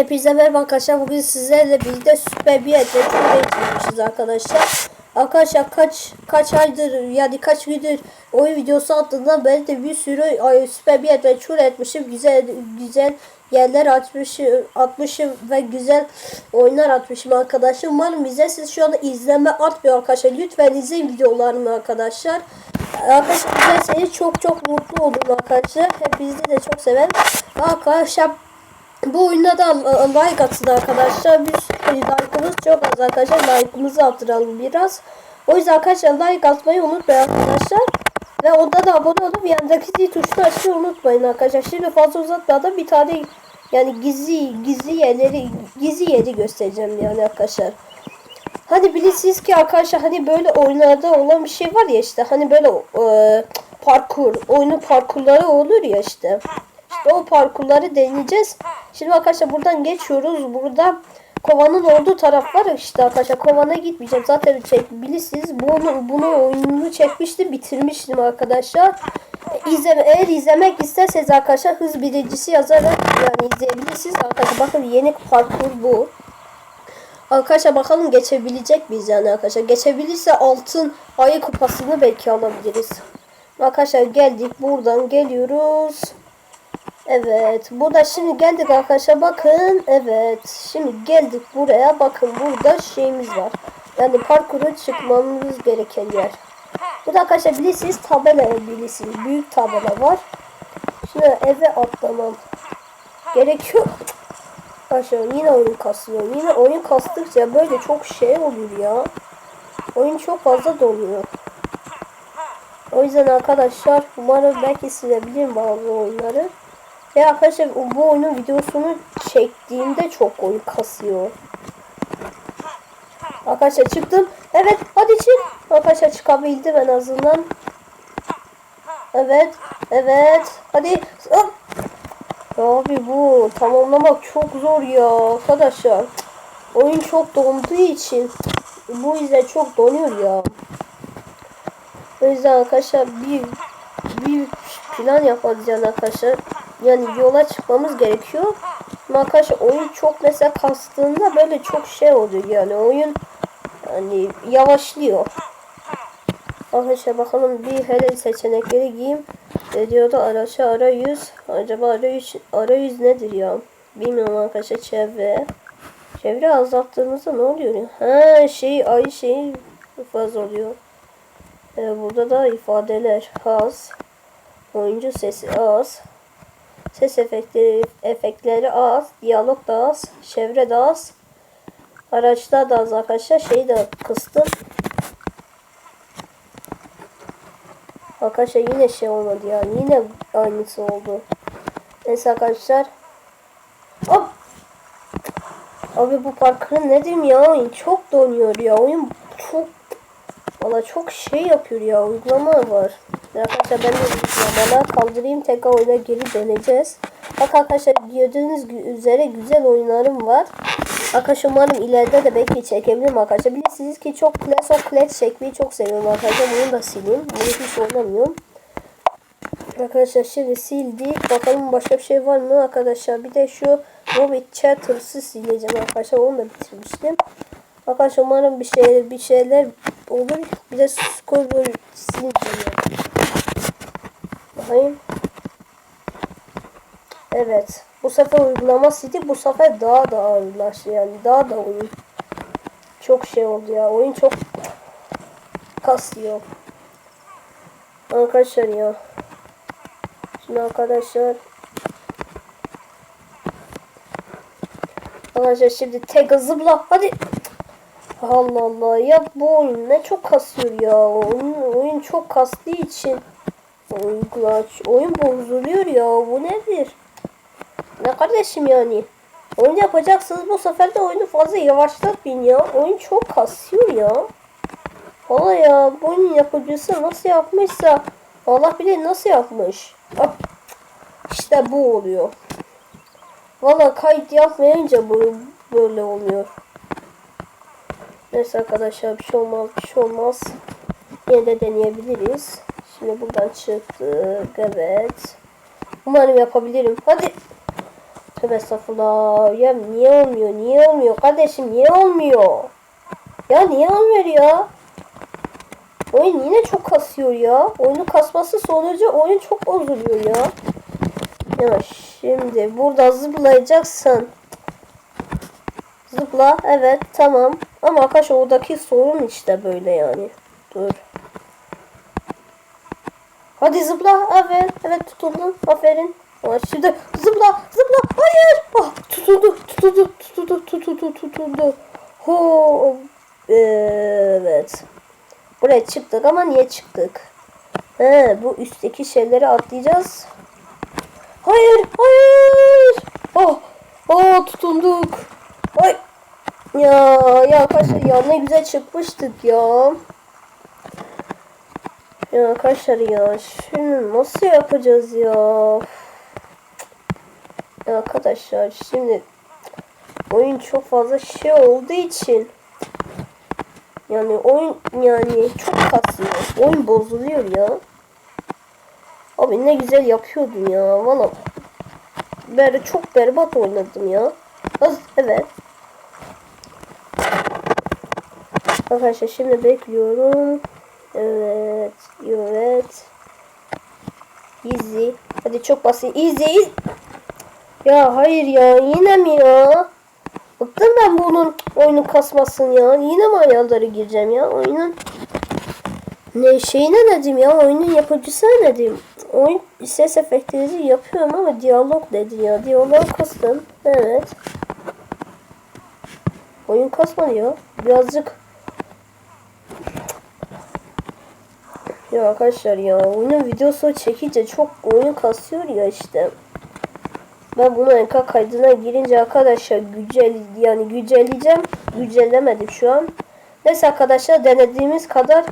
Hepinize merhaba arkadaşlar. Bugün sizlerle birlikte süper bir adretle çekmişiz arkadaşlar. Arkadaşlar kaç kaç aydır yani kaç gündür oyun videosu attığında ben de bir sürü ay, süper bir adventure etmişim. Güzel güzel yerler açmışım, atmışım ve güzel oyunlar atmışım arkadaşlar. Umarım bize siz şu anda izleme atmıyor arkadaşlar. Lütfen izleyin videolarımı arkadaşlar. Arkadaşlar izlerseniz çok çok mutlu olurum arkadaşlar. Hepinizi de çok severim. Arkadaşlar bu oyunda da e, like atın arkadaşlar. Biz hani like'ımız çok az arkadaşlar. Like'ımızı arttıralım biraz. O yüzden arkadaşlar like atmayı unutmayın arkadaşlar. Ve onda da abone olup yanındaki zil tuşunu açmayı unutmayın arkadaşlar. Şimdi fazla uzatmadan bir tane yani gizli gizli yerleri gizli yeri göstereceğim yani arkadaşlar. Hani bilirsiniz ki arkadaşlar hani böyle oyunlarda olan bir şey var ya işte hani böyle e, parkur oyunun parkurları olur ya işte. İşte o parkurları deneyeceğiz. Şimdi arkadaşlar buradan geçiyoruz. Burada kovanın olduğu taraf var işte arkadaşlar. Kovana gitmeyeceğim. Zaten çek bilirsiniz. Bunu, bunu oyununu çekmiştim. Bitirmiştim arkadaşlar. İzleme, eğer izlemek isterseniz arkadaşlar hız birincisi yazarak yani izleyebilirsiniz. Arkadaşlar bakın yeni parkur bu. Arkadaşlar bakalım geçebilecek miyiz yani arkadaşlar. Geçebilirse altın ayı kupasını belki alabiliriz. Arkadaşlar geldik. Buradan geliyoruz. Evet. Burada şimdi geldik arkadaşlar. Bakın. Evet. Şimdi geldik buraya. Bakın burada şeyimiz var. Yani parkuru çıkmamız gereken yer. Burada arkadaşlar bilirsiniz tabela bilirsiniz. Büyük tabela var. Şimdi eve atlamam gerekiyor. Arkadaşlar yine oyun kasıyor. Yine oyun kastıkça böyle çok şey oluyor ya. Oyun çok fazla donuyor. O yüzden arkadaşlar umarım belki silebilirim bazı oyunları. Ve arkadaşlar bu oyunun videosunu çektiğimde çok oyun kasıyor. Arkadaşlar çıktım. Evet hadi çık. Arkadaşlar çıkabildim en azından. Evet. Evet. Hadi. Hop. Abi bu tamamlamak çok zor ya arkadaşlar. Oyun çok donduğu için bu yüzden çok donuyor ya. O yüzden arkadaşlar bir bir plan yapacağız arkadaşlar. Yani yola çıkmamız gerekiyor. Arkadaşlar oyun çok mesela kastığında böyle çok şey oluyor yani oyun hani yavaşlıyor. Arkadaşlar bakalım bir hele seçenekleri giyeyim. Ne diyordu araçı arayüz. Acaba arayüz, arayüz nedir ya? Bilmiyorum arkadaşlar çevre. Çevre azalttığımızda ne oluyor? Ha şey ay şey fazla oluyor. Ee, burada da ifadeler az. Oyuncu sesi az. Ses efektleri efektleri az. Diyalog da az. Çevre de az. Araçta da az arkadaşlar. Şeyi de kıstım. Arkadaşlar yine şey olmadı yani. Yine aynısı oldu. Neyse arkadaşlar. Hop. Abi bu parkurun nedir ya? Oyun çok donuyor ya. Oyun çok Valla çok şey yapıyor ya. Uygulama var. Arkadaşlar ben de uygulamalar kaldırayım. Tekrar oyuna geri döneceğiz. Bak arkadaşlar gördüğünüz üzere güzel oyunlarım var. Arkadaşlar umarım ileride de belki çekebilirim arkadaşlar. Bilirsiniz ki çok Clash of Clans çekmeyi çok seviyorum arkadaşlar. Bunu da sileyim. Bunu hiç oynamıyorum. Arkadaşlar şimdi sildik. Bakalım başka bir şey var mı arkadaşlar. Bir de şu Robot Chatters'ı sileceğim arkadaşlar. Onu da bitirmiştim. Arkadaşlar umarım bir şey bir şeyler olur. Bir de scoreboard sileceğim. Bakayım. Evet. Bu sefer uygulama sildi. Bu sefer daha da ağırlaştı yani. Daha da oyun. Çok şey oldu ya. Oyun çok kasıyor. Arkadaşlar ya. Şimdi arkadaşlar Arkadaşlar şimdi tek zıpla hadi. Allah Allah ya bu oyun ne çok kasıyor ya. Oyun, oyun çok kastığı için oyun, oyun bozuluyor ya. Bu nedir? Ne kardeşim yani? Oyun yapacaksınız bu sefer de oyunu fazla yavaşlatmayın ya. Oyun çok kasıyor ya. Valla ya bu oyunun yapıcısı nasıl yapmışsa Allah bilir nasıl yapmış. Bak işte bu oluyor. Valla kayıt yapmayınca böyle oluyor. Neyse arkadaşlar bir şey olmaz bir şey olmaz. Yine de deneyebiliriz. Şimdi buradan çıktık. Evet. Umarım yapabilirim. Hadi. Tövbe estağfurullah. Ya niye olmuyor? Niye olmuyor? Kardeşim niye olmuyor? Ya niye olmuyor ya? Oyun yine çok kasıyor ya. Oyunu kasması sonucu oyun çok bozuluyor ya. Ya şimdi burada zıplayacaksın. Zıpla. Evet tamam. Ama arkadaşlar oradaki sorun işte böyle yani. Dur. Hadi zıpla. Evet. Evet tutuldun. Aferin. Ama şimdi zıpla. Zıpla. Hayır. Ah, tutuldu. Tutuldu. Tutuldu. Tutuldu. Tutuldu. Ho. Evet. Buraya çıktık ama niye çıktık? He, bu üstteki şeyleri atlayacağız. Hayır. Hayır. Oh. Oh tutunduk. Ay. Ya ya arkadaşlar ya ne güzel çıkmıştık ya. Ya arkadaşlar ya şunu nasıl yapacağız ya? Ya arkadaşlar şimdi oyun çok fazla şey olduğu için yani oyun yani çok kasıyor. Oyun bozuluyor ya. Abi ne güzel yapıyordun ya. Valla böyle çok berbat oynadım ya. Az evet. Arkadaşlar şimdi bekliyorum. Evet. Evet. Easy. Hadi çok basit. Easy. Ya hayır ya. Yine mi ya? Bıktım ben bunun oyunu kasmasın ya. Yine mi ayarları gireceğim ya? Oyunun ne şeyine ne diyeyim ya? Oyunun yapıcısına diyeyim? Oyun ses efektleri yapıyorum ama diyalog dedi ya. Diyalog kastım. Evet. Oyun kasmadı ya. Birazcık Ya arkadaşlar ya oyunun videosu çekince çok oyun kasıyor ya işte. Ben bunu ekran kaydına girince arkadaşlar güncel yani güncelleyeceğim. Güncellemedim şu an. Neyse arkadaşlar denediğimiz kadar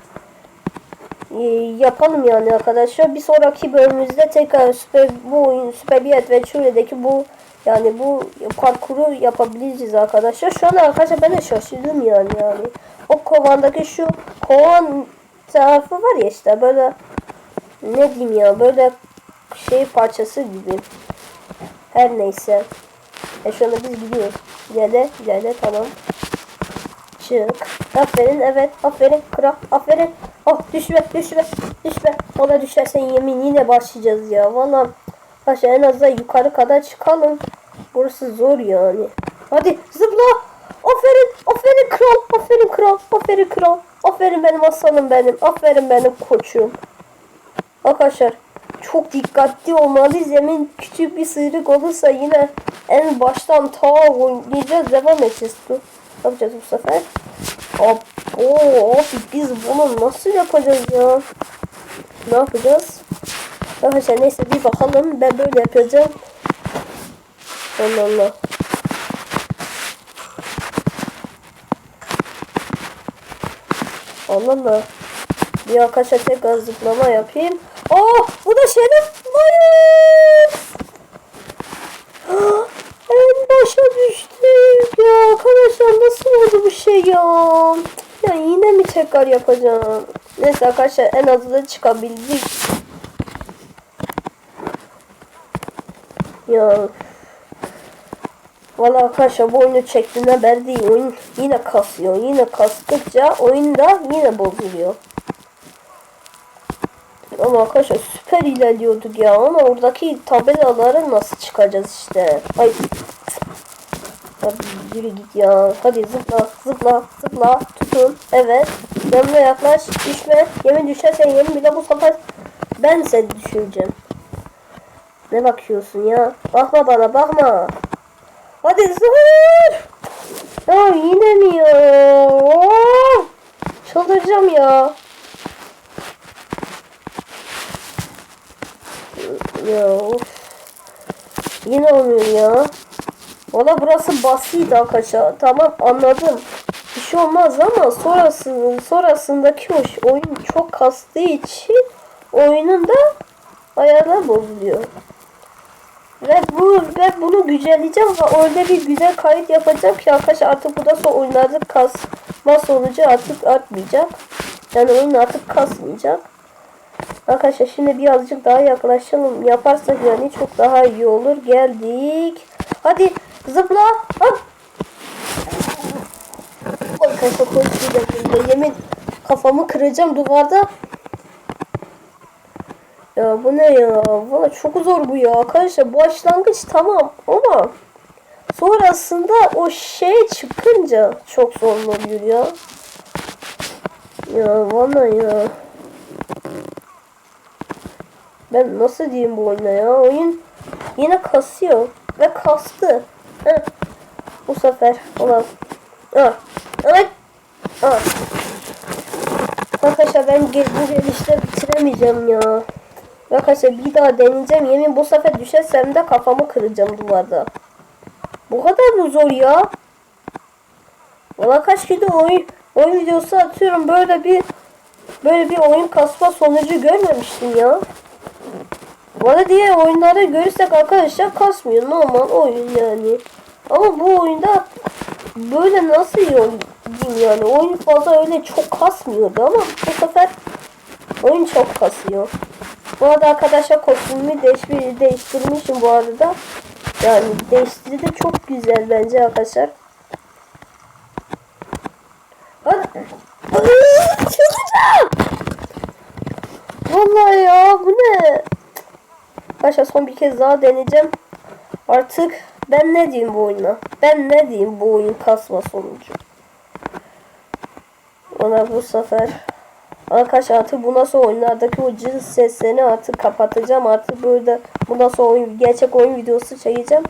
e, yapalım yani arkadaşlar. Bir sonraki bölümümüzde tekrar süper bu oyun Süper bir Adventure'deki bu yani bu parkuru yapabileceğiz arkadaşlar. Şu an arkadaşlar ben de şaşırdım yani yani. O kovandaki şu kovan tarafı var ya işte böyle ne diyeyim ya böyle şey parçası gibi. Her neyse. E şu anda biz gidiyoruz. İlerle, ilerle tamam. Çık. Aferin evet. Aferin kral. Aferin. Oh düşme düşme düşme. Valla düşersen yemin yine başlayacağız ya. Valla. Paşa en azından yukarı kadar çıkalım. Burası zor yani. Hadi zıpla. Aferin. Aferin kral. Aferin kral. Aferin kral. Aferin benim aslanım benim. Aferin benim koçum. Arkadaşlar çok dikkatli olmalıyız. Zemin küçük bir sıyrık olursa yine en baştan ta oynayacağız. Devam edeceğiz. Dur. Ne yapacağız bu sefer? Ab Oo, abi biz bunu nasıl yapacağız ya? Ne yapacağız? Arkadaşlar neyse bir bakalım. Ben böyle yapacağım. Allah Allah. Allah Allah. Bir arkadaşlar tekrar zıplama yapayım. Oh bu da. Hayır. Ah, En başa düştük ya. Arkadaşlar nasıl oldu bu şey ya? Ya yine mi tekrar yapacağım? Neyse arkadaşlar en azından çıkabildik. Ya. Valla arkadaşlar bu oyunu çektiğine beri değil. Oyun yine kasıyor. Yine kastıkça oyun da yine bozuluyor. Ama arkadaşlar süper ilerliyorduk ya. Ama oradaki tabelaları nasıl çıkacağız işte. Ay. Hadi yürü git ya. Hadi zıpla zıpla zıpla. Tutun. Evet. Yanına yaklaş. Düşme. Yemin düşersen yemin bile bu sefer ben seni düşüreceğim. Ne bakıyorsun ya? Bakma bana bakma. Hadi zıhır. Ya yine mi ya? Çıldıracağım ya. Ya of. Yine olmuyor ya. Valla burası basit arkadaşlar. Tamam anladım. Bir şey olmaz ama sonrasında, sonrasındaki o ş- oyun çok kastığı için oyunun da ayarlar bozuluyor. Ve bu ve bunu güncelleyeceğim ve öyle bir güzel kayıt yapacağım ki arkadaşlar artık bundan sonra oyunlarda kasma sonucu artık artmayacak. Yani oyun artık kasmayacak. Arkadaşlar şimdi birazcık daha yaklaşalım. Yaparsak yani çok daha iyi olur. Geldik. Hadi zıpla. Hop. Arkadaşlar koşmayacağım. Yemin kafamı kıracağım duvarda. Ya bu ne ya? Valla çok zor bu ya. Arkadaşlar başlangıç tamam ama sonrasında o şey çıkınca çok zor oluyor ya. Ya valla ya. Ben nasıl diyeyim bu oyuna ya? Oyun yine kasıyor. Ve kastı. Heh. Bu sefer olan. Ah. Arkadaşlar ben bu gelişte bitiremeyeceğim ya. Arkadaşlar bir daha deneyeceğim. Yemin bu sefer düşersem de kafamı kıracağım duvarda. Bu kadar mı zor ya? Valla kaç kere oyun, oyun videosu atıyorum. Böyle bir böyle bir oyun kasma sonucu görmemiştim ya. Bu arada diğer oyunlarda görürsek arkadaşlar kasmıyor. Normal oyun yani. Ama bu oyunda böyle nasıl diyeyim yani. Oyun fazla öyle çok kasmıyordu ama bu sefer oyun çok kasıyor. Bu arada arkadaşlar kostümümü değiştir değiştirmişim bu arada. Yani değiştirdi de çok güzel bence arkadaşlar. Çıldıracağım. Vallahi ya bu ne? Arkadaşlar son bir kez daha deneyeceğim. Artık ben ne diyeyim bu oyuna? Ben ne diyeyim bu oyun kasma sonucu? Ona bu sefer Arkadaşlar artık bundan sonra oyunlardaki o cız seslerini artık kapatacağım. Artık burada bundan sonra oyun, gerçek oyun videosu çekeceğim.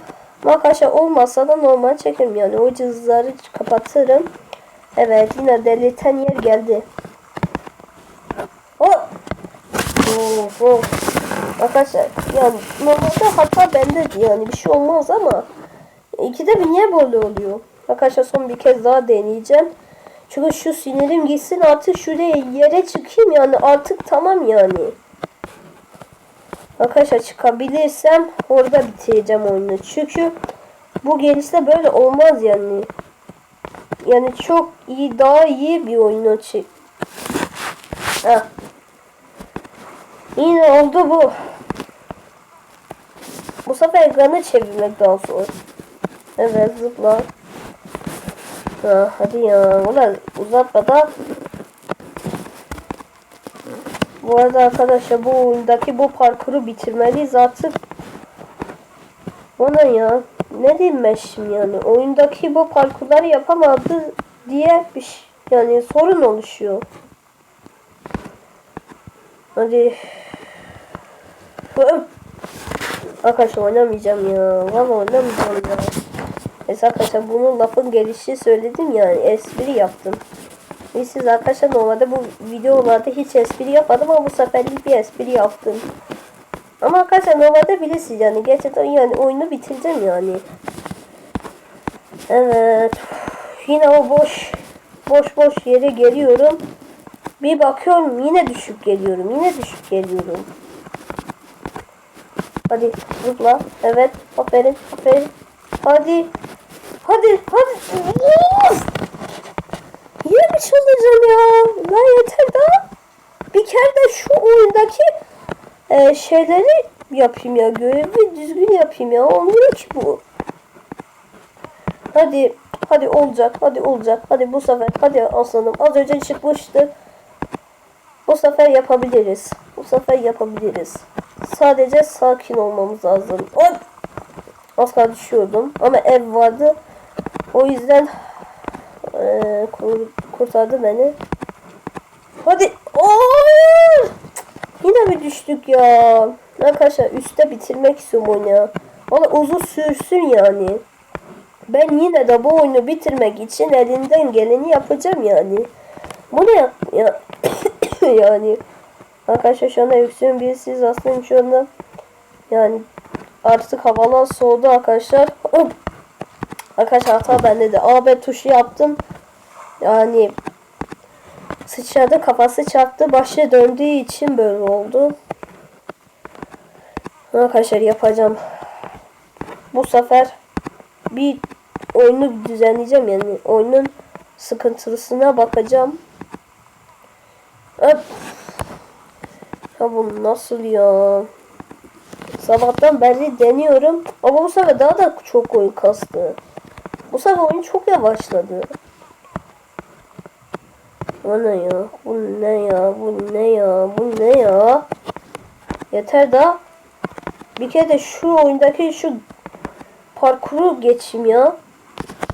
Ama arkadaşlar olmazsa da normal çekerim yani. O cızları kapatırım. Evet yine deleten yer geldi. Oh! Of of. Arkadaşlar yani normalde hata bende yani bir şey olmaz ama ikide bir niye böyle oluyor? Arkadaşlar son bir kez daha deneyeceğim. Çünkü şu sinirim gitsin artık şuraya yere çıkayım yani artık tamam yani. Arkadaşlar çıkabilirsem orada bitireceğim oyunu. Çünkü bu gelişte böyle olmaz yani. Yani çok iyi daha iyi bir oyun çık. Heh. Yine oldu bu. Bu sefer ekranı çevirmek daha zor. Evet zıpla. Ha, hadi ya. Ulan uzatmadan. Bu arada arkadaşlar bu oyundaki bu parkuru bitirmeliyiz artık. Ona ya. Ne diyeyim şimdi yani. Oyundaki bu parkurları yapamadı diye bir şey, yani sorun oluşuyor. Hadi. Arkadaşlar oynamayacağım ya. Valla oynamayacağım ya. Neyse arkadaşlar bunun lafın gelişi söyledim yani espri yaptım. Ve siz arkadaşlar normalde bu videolarda hiç espri yapmadım ama bu seferlik bir espri yaptım. Ama arkadaşlar normalde bilirsiniz yani gerçekten yani oyunu bitireceğim yani. Evet. Yine o boş boş boş yere geliyorum. Bir bakıyorum yine düşük geliyorum. Yine düşük geliyorum. Hadi zıpla. Evet. Aferin. Aferin. Hadi. Hadi. Hadi. Of! Yine mi çıldıracağım ya? Lan yeter daha. Bir kere de şu oyundaki e, şeyleri yapayım ya. Görevi düzgün yapayım ya. Olmuyor ki bu. Hadi. Hadi olacak. Hadi olacak. Hadi bu sefer. Hadi aslanım. Az önce çıkmıştı. Bu sefer yapabiliriz. Bu sefer yapabiliriz. Sadece sakin olmamız lazım. Hop! Az kaldı düşüyordum. Ama ev vardı. O yüzden eee, kur- kurtardı beni. Hadi. Oo! Yine mi düştük ya? Arkadaşlar üstte bitirmek istiyorum oyunu. Valla uzun sürsün yani. Ben yine de bu oyunu bitirmek için elimden geleni yapacağım yani. Bu ne ya? ya yani arkadaşlar şu anda yükselen bir siz aslında şu anda yani artık havalar soğudu arkadaşlar. Hop. Arkadaşlar hata bende de AB tuşu yaptım. Yani sıçradı kafası çarptı başı döndüğü için böyle oldu. Arkadaşlar yapacağım. Bu sefer bir oyunu düzenleyeceğim yani oyunun sıkıntısına bakacağım. Hop. Ya bu nasıl ya? Sabahtan beri deniyorum. Ama bu sefer daha da çok oyun kastı. Bu sefer oyun çok yavaşladı. Ne ya? Bu ne ya? Bu ne ya? Bu ne ya? Yeter da. Bir kere de şu oyundaki şu parkuru geçeyim ya.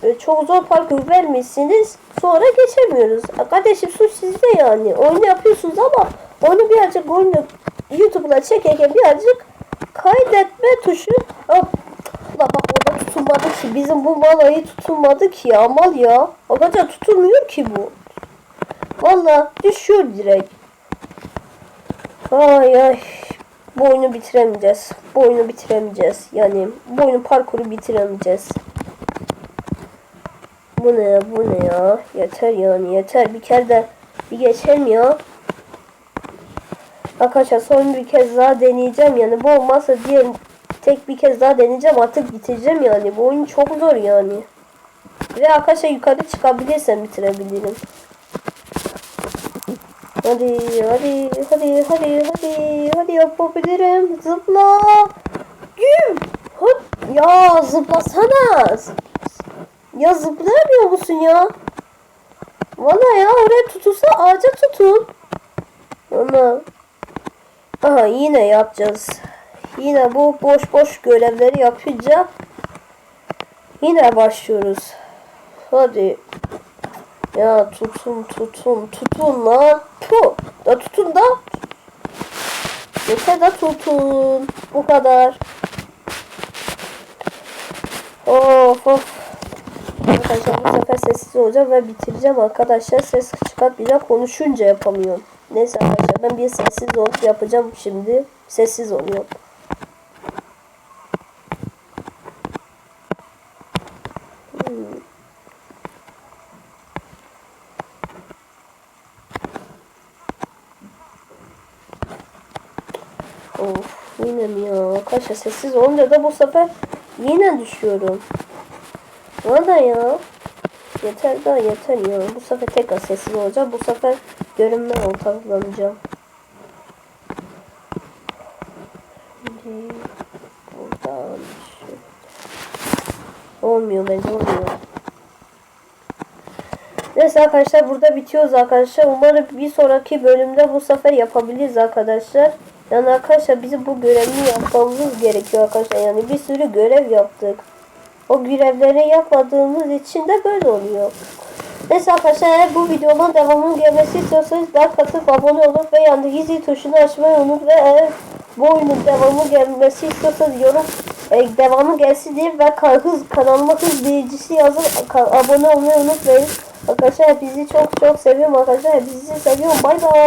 Böyle çok zor parkur vermişsiniz. Sonra geçemiyoruz. Kardeşim suç sizde yani. Oyunu yapıyorsunuz ama onu birazcık oyunu YouTube'la çekerken birazcık kaydetme tuşu. Hop. La bak orada tutulmadı ki. Bizim bu malayı tutulmadı ki ya. Mal ya. Arkadaşlar tutulmuyor ki bu. Valla düşüyor direkt. Ay ay. Bu oyunu bitiremeyeceğiz. Bu oyunu bitiremeyeceğiz. Yani bu oyunun parkuru bitiremeyeceğiz. Bu ne ya bu ne ya? Yeter yani yeter. Bir kere de bir geçelim ya. Arkadaşlar son bir kez daha deneyeceğim yani. Bu olmazsa diğer tek bir kez daha deneyeceğim artık bitireceğim yani. Bu oyun çok zor yani. Ve arkadaşlar yukarı çıkabilirsem bitirebilirim. Hadi hadi hadi hadi hadi hadi yapabilirim. Zıpla. Güm. Hop. Ya zıplasana. Ya zıplayamıyor musun ya? Valla ya oraya tutulsa ağaca tutun. Ama Aha yine yapacağız. Yine bu boş boş görevleri yapınca yine başlıyoruz. Hadi. Ya tutun tutun tutun lan. Tu. Da tutun da. Yeter da tutun. Bu kadar. Of of. Arkadaşlar bu sefer sessiz olacağım ve bitireceğim arkadaşlar. Ses çıkartmayacağım. Konuşunca yapamıyorum. Neyse arkadaşlar ben bir sessiz olup yapacağım şimdi. Sessiz oluyor. Of yine mi ya? Arkadaşlar sessiz olunca da bu sefer yine düşüyorum. Valla ya. Yeter daha yeter ya. Bu sefer tekrar sessiz olacağım. Bu sefer görünme ortaklanacağım. Buradan. Olmuyor bence olmuyor. Neyse arkadaşlar burada bitiyoruz arkadaşlar. Umarım bir sonraki bölümde bu sefer yapabiliriz arkadaşlar. Yani arkadaşlar bizim bu görevi yapmamız gerekiyor arkadaşlar. Yani bir sürü görev yaptık. O görevleri yapmadığımız için de böyle oluyor. Neyse arkadaşlar eğer bu videonun devamının gelmesi istiyorsanız like atıp abone olup ve yandaki zil tuşunu açmayı unut ve eğer bu oyunun devamı gelmesi istiyorsanız yorum e, devamı gelsin diye ve hız kanalıma hız bilgisi yazın ka- abone olmayı unutmayın. Arkadaşlar hepinizi çok çok seviyorum arkadaşlar. Hepinizi seviyorum. Bay bay.